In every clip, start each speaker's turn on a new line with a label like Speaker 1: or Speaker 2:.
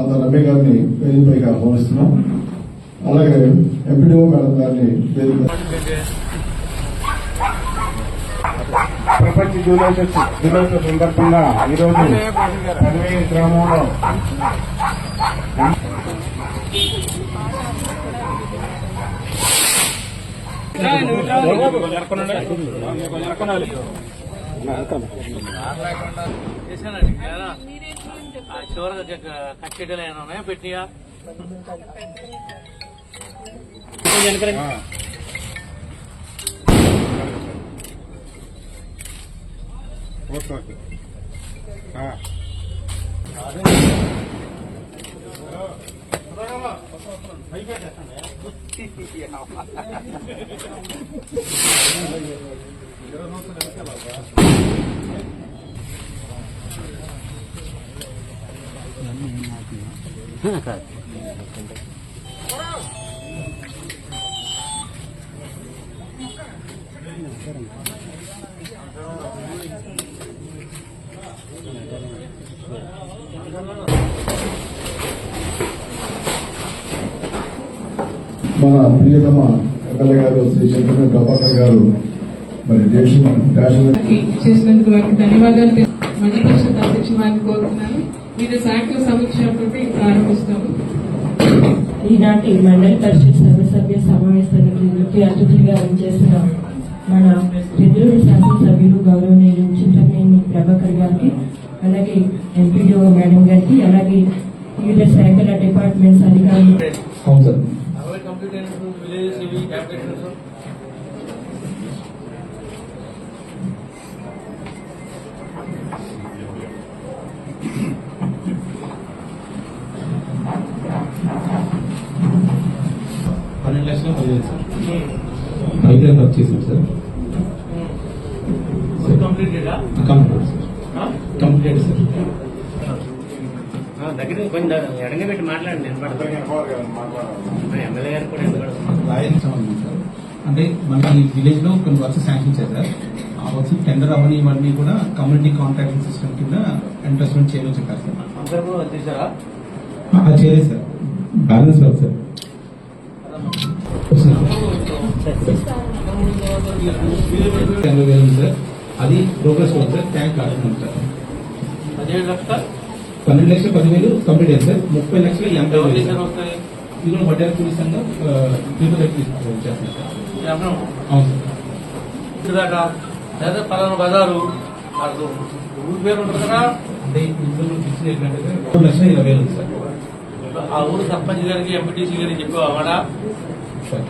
Speaker 1: సాదా రమ్య గారిని వేదికపైకి ఆహ్వానిస్తున్నాం. అలాగే ఎంపీడీఓ మేడం గారిని వేదిక
Speaker 2: ప్రపంచ దినోత్సవ దినోత్సవ సందర్భంగా ఈరోజు పదివేల గ్రామంలో
Speaker 3: కదా ఆ చివరిగా కట్టెడలు ఏమైనా ఉన్నాయా? పెట్టియా?
Speaker 2: Okay okay.
Speaker 1: మన ప్రియతమ ఎమ్మెల్యే గారు శ్రీ చంద్రబాబు ప్రభాకర్ గారు మరి దేశం నేషనల్
Speaker 4: చేసినందుకు వారికి ధన్యవాదాలు. మధ్యప్రదేశ్ వారిని కోరుతున్నాను వివిధ శాఖల సమీక్షతో ప్రారంభిస్తాము.
Speaker 5: ఈనాటి మండలి పరిషత్ సర్వసభ్య సమావేశానికి ముఖ్య అతిథులుగా చేసిన మన పెద్దూరు శాసనసభ్యులు గౌరవనీయులు చింతమనేని ప్రభాకర్ గారికి అలాగే ఎంపీడీఓ మేడం గారికి అలాగే వివిధ శాఖల డిపార్ట్మెంట్స్ అధికారులు.
Speaker 6: పన్నెండు లక్షల పదివేలు సార్. చేసాం సార్
Speaker 3: కంప్లీటెడా
Speaker 6: కంప్లీట్ సార్. Complete sir.
Speaker 3: దగ్గర కొంచెం ఎడంగా పెట్టి మాట్లాడండి ఎమ్మెల్యే గారు కూడా
Speaker 6: అంటే మనకి విలేజ్లో కొన్ని వర్క్స్ శాంక్షన్ చేశారు. ఆ వర్క్స్ టెండర్ అవని ఇవన్నీ కూడా కమ్యూనిటీ కాంట్రాక్టింగ్ సిస్టమ్ కింద ఇన్వెస్ట్మెంట్ చేయమని చెప్పారు సార్. చేయలేదు sir. Balance work sir. Sir అది ప్రోగ్రెస్ వర్క్ సార్. ట్యాంక్ కాడుతున్నాం సార్ పన్నెండు లక్షల పదివేలు కంప్లీట్ అయింది సార్. ముప్పై లక్షల ఎనభై వేలు ఇందులో వడ్డీ కూలీ సంఘం చేస్తున్నారు అవును సార్.
Speaker 3: లేదా పలానా బజారు ఊరి పేరు ఉంటుంది కదా?
Speaker 6: అంటే ఇందులో ఫిక్స్ ఏంటంటే మూడు లక్షల ఇరవై వేలు సార్.
Speaker 3: ఆ ఊరు సర్పంచ్ గారికి ఎంపీటీసీ గారికి చెప్పావా మాట
Speaker 6: సార్.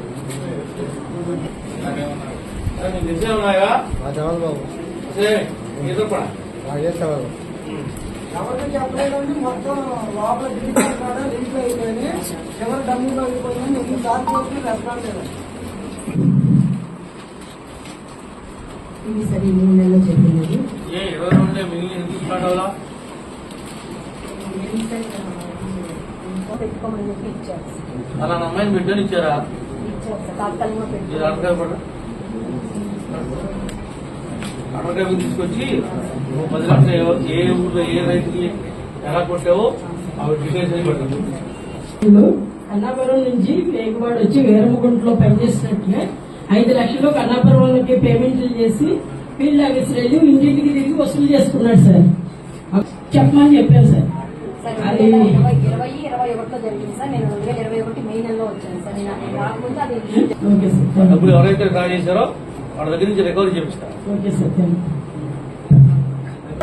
Speaker 3: నీకు ఉన్నాయా
Speaker 7: ఎవరికి చెప్పలేదండి మొత్తం లోపల గిరిజన కాడ లింక్ అయిపోయింది ఎవరు
Speaker 5: ఇది సరే ఈ మూడు చెప్పింది
Speaker 3: ఏ ఇరవై మిగిలిన ఎందుకు
Speaker 8: పెట్టుకోమని చెప్పి ఇచ్చారు
Speaker 3: అలా అమ్మాయిని బిడ్డని ఇచ్చారా
Speaker 8: సార్ తాత్కాలికంగా
Speaker 3: తీసుకొచ్చి నువ్వు పది లక్షలు ఏ- ఏ ఊర్లో ఏ రైతుకి ఎలా కొట్టావో అవి డీటెయిల్స్ అయి పెట్టాలి
Speaker 5: కన్నాపురం నుంచి లేకువాడు వచ్చి వేరమ్మగుంటలో పనిచేసినట్టుగా ఐదు లక్షలు కన్నాపురం వాళ్ళకి పేమెంట్లు చేసి ఫీల్డ్ ఆఫీసర్ వెళ్ళి ఇంటింటికి తిరిగి వసూలు చేసుకున్నాడు సార్. చెప్పమని చెప్పాను సార్.
Speaker 8: సార్
Speaker 5: అది
Speaker 8: రెండు వేల ఇరవై ఇరవై ఇరవై ఒకటిలో జరిగింది సార్. నేను రెండు వేల ఇరవై ఒకటి మే నెలలో వచ్చాను సార్. నేను అక్కడ రాకముందు అది
Speaker 5: ఓకే సార్
Speaker 3: డబ్బులు ఎవరైతే డ్రా చేశారో వాళ్ళ దగ్గర నుంచి రికవరీ చేపిస్తారు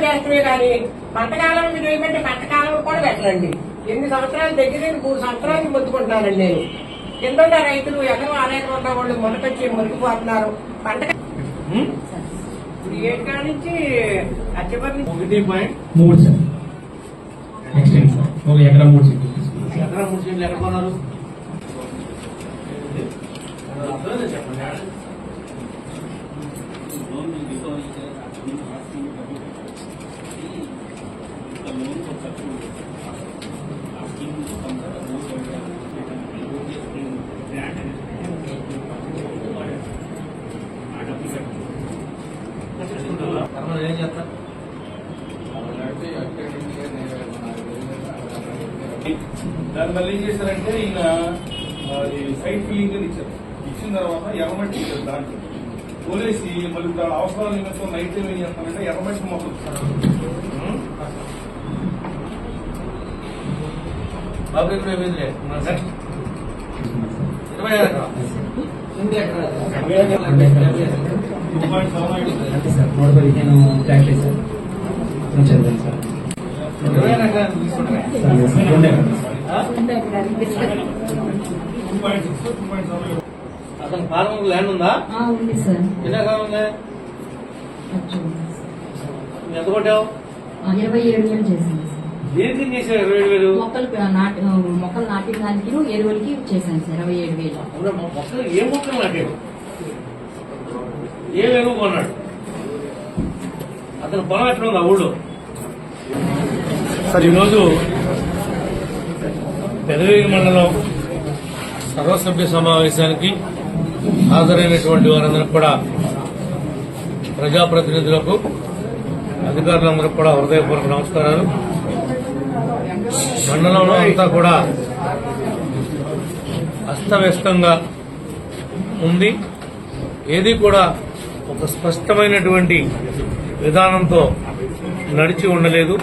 Speaker 7: చేస్తమే కానీ పంటకాలం చేయమంటే పంటకాలం కూడా పెట్టండి ఎన్ని సంవత్సరాలు దగ్గర మూడు సంవత్సరాలు మొత్తుకుంటున్నానండి నేను. కింద రైతులు ఎకరం అరెకరం ఉన్న వాళ్ళు మొలకొచ్చి మురిగిపోతున్నారు పంట? ఇప్పుడు ఏడు కాడ నుంచి నుంచి
Speaker 3: ఒకటి పాయింట్
Speaker 6: మూడు సార్. ఒక ఎకరా మూడు సెంట్లు తీసుకున్నాం
Speaker 3: ఎక్కడ మూడు సీట్లు ఎక్కడ కొన్నారు అర్థమైందా చెప్పండి తర్వాత ఏం చేస్తారు దాని మళ్ళీ ఏం చేశారంటే ఈయన సైట్ ఫిల్లింగ్ అని ఇచ్చారు. ఇచ్చిన తర్వాత ఎర్రమట్టి ఇచ్చారు దాంట్లో. పోలేసి మళ్ళీ దాని అవసరాల నిమిత్తం నైట్ టైం ఏం చేస్తానంటే ఎర్రమట్టి మొక్కలు ఇరవై ఆరు.
Speaker 9: అంతే సార్
Speaker 3: అతని ఫార్మ్ ల్యాండ్ ఉందా?
Speaker 8: ఉంది సార్.
Speaker 3: ఎన్ని ఎకరాలు ఉంది ఎంత కొట్టావు?
Speaker 8: ఇరవై ఏడు వేలు చేశాను సార్.
Speaker 3: దేనికి చేసావు ఇరవై ఏడు వేలు?
Speaker 8: మొక్కలు నాటి మొక్కలు నాటిన దానికి ఎరువులకి చేశాను సార్ ఇరవై ఏడు వేలు.
Speaker 3: మొక్కలు ఏ మొక్కలు నాటాడు ఏ ఎరువు కొన్నాడు? అతను పొలం ఎక్కడ ఉంది ఆ ఊళ్ళో? సార్ ఈరోజు పెదవేగి మండలం సర్వసభ్య సమావేశానికి హాజరైనటువంటి వారందరికీ కూడా ప్రజాప్రతినిధులకు అధికారులందరూ కూడా హృదయపూర్వక నమస్కారాలు. మండలంలో అంతా కూడా అస్తవ్యస్తంగా ఉంది. ఏది కూడా ఒక స్పష్టమైనటువంటి విధానంతో నడిచి ఉండలేదు.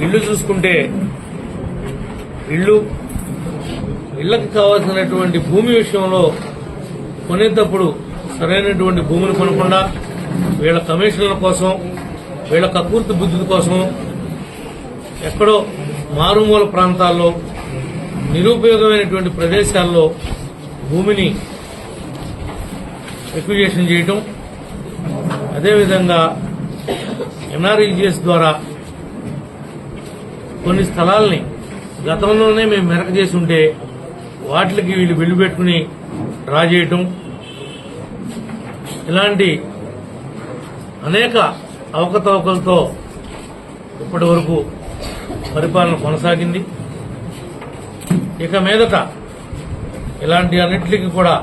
Speaker 3: ఇల్లు చూసుకుంటే ఇళ్ళు ఇళ్ళకు కావాల్సినటువంటి భూమి విషయంలో కొనేటప్పుడు సరైనటువంటి భూమిని కొనకుండా వీళ్ళ కమిషన్ల కోసం వీళ్ళ కకూర్తి బుద్ధి కోసం ఎక్కడో మారుమూల ప్రాంతాల్లో నిరుపయోగమైనటువంటి ప్రదేశాల్లో భూమిని ఎక్విజేషన్ చేయటం అదేవిధంగా ఎన్ఆర్ఈజిఎస్ ద్వారా కొన్ని స్థలాల్ని గతంలోనే మేము మెరక చేసి ఉంటే వాటికి వీళ్ళు బిల్లు పెట్టుకుని డ్రా చేయటం ఇలాంటి అనేక అవకతవకలతో ఇప్పటి వరకు పరిపాలన కొనసాగింది. ఇక మీదట ఇలాంటి అన్నింటికి కూడా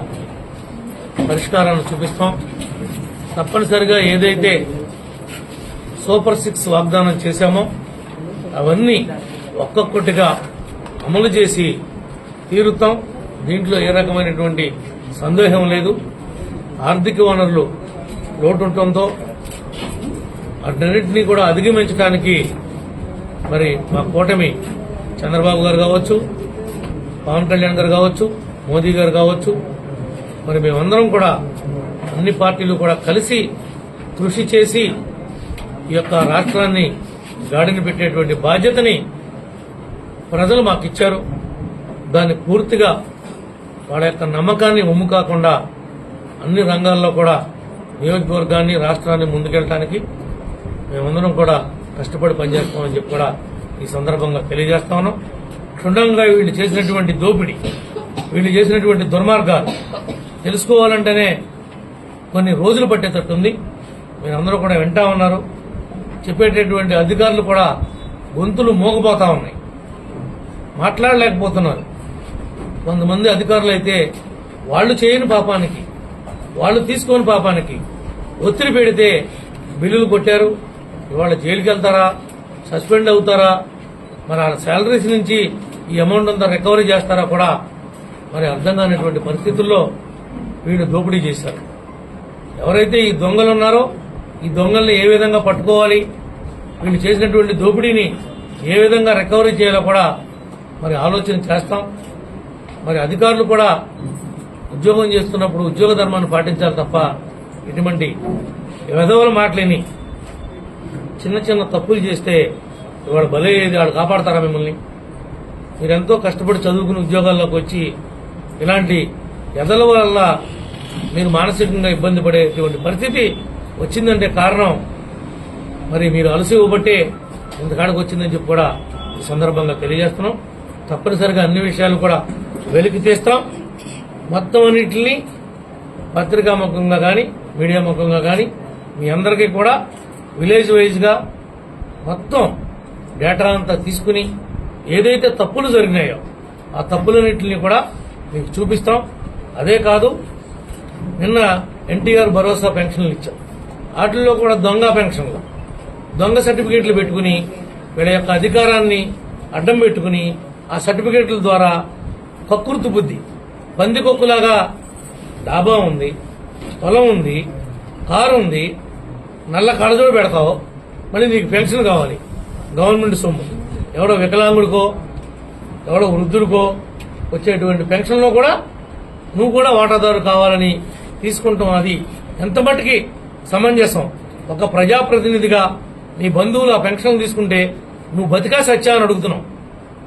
Speaker 3: పరిష్కారాన్ని చూపిస్తాం. తప్పనిసరిగా ఏదైతే సూపర్ సిక్స్ వాగ్దానం చేశామో అవన్నీ ఒక్కొక్కటిగా అమలు చేసి తీరుతాం. దీంట్లో ఏ రకమైనటువంటి సందేహం లేదు. ఆర్థిక వనరులు లోటుండటంతో వాటన్నింటినీ కూడా అధిగమించడానికి మరి మా కూటమి చంద్రబాబు గారు కావచ్చు పవన్ కళ్యాణ్ గారు కావచ్చు మోదీ గారు కావచ్చు మరి మేమందరం కూడా అన్ని పార్టీలు కూడా కలిసి కృషి చేసి ఈ యొక్క రాష్ట్రాన్ని గాడిని పెట్టేటువంటి బాధ్యతని ప్రజలు మాకు ఇచ్చారు దాన్ని పూర్తిగా వాళ్ళ యొక్క నమ్మకాన్ని ఒమ్ము కాకుండా అన్ని రంగాల్లో కూడా నియోజకవర్గాన్ని రాష్ట్రాన్ని ముందుకెళ్ళటానికి మేమందరం కూడా కష్టపడి పనిచేస్తామని చెప్పి కూడా ఈ సందర్భంగా తెలియజేస్తా ఉన్నాం. క్షుణ్ణంగా వీళ్ళు చేసినటువంటి దోపిడీ వీళ్ళు చేసినటువంటి దుర్మార్గాలు తెలుసుకోవాలంటేనే కొన్ని రోజులు పట్టేటట్టుంది మీరందరూ కూడా వింటా ఉన్నారు. చెప్పేటటువంటి అధికారులు కూడా గొంతులు మోగపోతా ఉన్నాయి. మాట్లాడలేకపోతున్నారు. కొంతమంది అధికారులు అయితే వాళ్ళు చేయని పాపానికి వాళ్ళు తీసుకోని పాపానికి ఒత్తిడి పెడితే బిల్లులు కొట్టారు. ఇవాళ జైలుకి వెళ్తారా? సస్పెండ్ అవుతారా? మరి ఆ శాలరీస్ నుంచి ఈ అమౌంట్ అంతా రికవరీ చేస్తారా కూడా మరి అర్థం కానిటువంటి పరిస్థితుల్లో వీళ్ళు దోపిడీ చేశారు. ఎవరైతే ఈ దొంగలు ఉన్నారో ఈ దొంగల్ని ఏ విధంగా పట్టుకోవాలి? వీళ్ళు చేసినటువంటి దోపిడీని ఏ విధంగా రికవరీ చేయాలో కూడా మరి ఆలోచన చేస్తాం. మరి అధికారులు కూడా ఉద్యోగం చేస్తున్నప్పుడు ఉద్యోగ ధర్మాన్ని పాటించాలి తప్ప ఇటువంటి విధవల మాటలేని చిన్న చిన్న తప్పులు చేస్తే వాడు బలే వాడు కాపాడతారా మిమ్మల్ని? మీరెంతో కష్టపడి చదువుకుని ఉద్యోగాల్లోకి వచ్చి ఇలాంటి ఎదల వల్ల మీరు మానసికంగా ఇబ్బంది పడేటువంటి పరిస్థితి వచ్చిందంటే కారణం మరి మీరు అలసి ఇవ్వబట్టే ఇంతకాడికి వచ్చిందని చెప్పి కూడా ఈ సందర్భంగా తెలియజేస్తున్నాం. తప్పనిసరిగా అన్ని విషయాలు కూడా వెలికి తీస్తాం. మొత్తం అన్నింటినీ పత్రికా ముఖంగా కానీ మీడియా ముఖంగా కానీ మీ అందరికీ కూడా విలేజ్ వైజ్గా మొత్తం డేటా అంతా తీసుకుని ఏదైతే తప్పులు జరిగినాయో ఆ తప్పులన్నింటినీ కూడా మీకు చూపిస్తాం. అదే కాదు నిన్న ఎన్టీఆర్ భరోసా పెన్షన్లు ఇచ్చాం. వాటిల్లో కూడా దొంగ పెన్షన్లు. దొంగ సర్టిఫికేట్లు పెట్టుకుని వీళ్ళ యొక్క అధికారాన్ని అడ్డం పెట్టుకుని ఆ సర్టిఫికేట్ల ద్వారా కకృతి బుద్ధి. బందికొక్కులాగా డాబా ఉంది పొలం ఉంది కారు ఉంది నల్ల కడజోడు పెడతావు మళ్ళీ నీకు పెన్షన్ కావాలి గవర్నమెంట్ సొమ్ము. ఎవడో వికలాంగుడికో ఎవడో వృద్ధుడికో వచ్చేటువంటి పెన్షన్లో కూడా నువ్వు కూడా వాటాదారు కావాలని తీసుకుంటాం అది. ఎంత మట్టుకి సమంజసం. ఒక ప్రజాప్రతినిధిగా నీ బంధువులు ఆ పెన్షన్ తీసుకుంటే నువ్వు బతికా సత్యా అని అడుగుతున్నావు.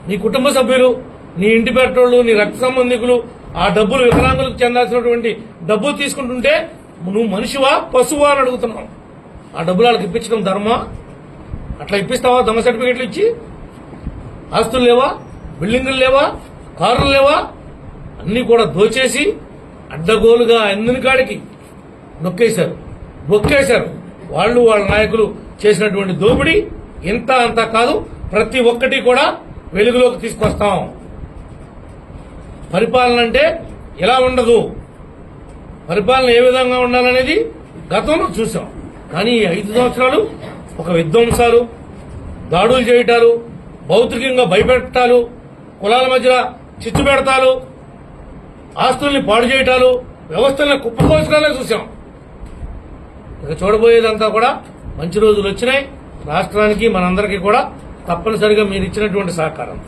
Speaker 3: నీ కుటుంబ సభ్యులు నీ ఇంటి పెట్టోళ్ళు నీ రక్త సంబంధికులు ఆ డబ్బులు వికలాంగులకు చెందాల్సినటువంటి డబ్బులు తీసుకుంటుంటే నువ్వు మనిషివా పశువా అని అడుగుతున్నావు. ఆ డబ్బులు వాళ్ళకి ఇప్పించడం ధర్మా అట్లా ఇప్పిస్తావా? దొంగ సర్టిఫికెట్లు ఇచ్చి? ఆస్తులు లేవా? బిల్డింగులు లేవా? కార్లు లేవా? అన్ని కూడా దోచేసి అడ్డగోలుగా అందిన కాడికి నొక్కేశారు. బొక్కేశారు. వాళ్ళు వాళ్ళ నాయకులు చేసినటువంటి దోపిడీ ఇంత అంతా కాదు. ప్రతి ఒక్కటి కూడా వెలుగులోకి తీసుకొస్తాం. పరిపాలన అంటే ఎలా ఉండదు? పరిపాలన ఏ విధంగా ఉండాలనేది గతంలో చూసాం. కానీ ఈ ఐదు సంవత్సరాలు ఒక విధ్వంసాలు దాడులు చేయటాలు భౌతికంగా భయపెట్టాలు కులాల మధ్య చిచ్చు పెడతాలు ఆస్తుల్ని పాడు చేయటాలు వ్యవస్థలను కుప్పకోసడాలే చూసాం. ఇక చూడబోయేదంతా కూడా మంచి రోజులు వచ్చినాయి. రాష్ట్రానికి మనందరికీ కూడా తప్పనిసరిగా మీరు ఇచ్చినటువంటి సహకారం.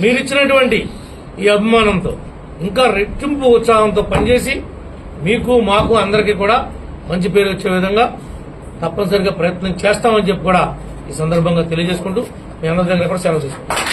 Speaker 3: మీరు ఇచ్చినటువంటి ఈ అభిమానంతో ఇంకా రెట్టింపు ఉత్సాహంతో పనిచేసి మీకు మాకు అందరికీ కూడా మంచి పేరు వచ్చే విధంగా తప్పనిసరిగా ప్రయత్నం చేస్తామని చెప్పి కూడా ఈ సందర్భంగా తెలియజేసుకుంటూ మీ అందరి దగ్గర కూడా సెలవు తీసుకుంటాం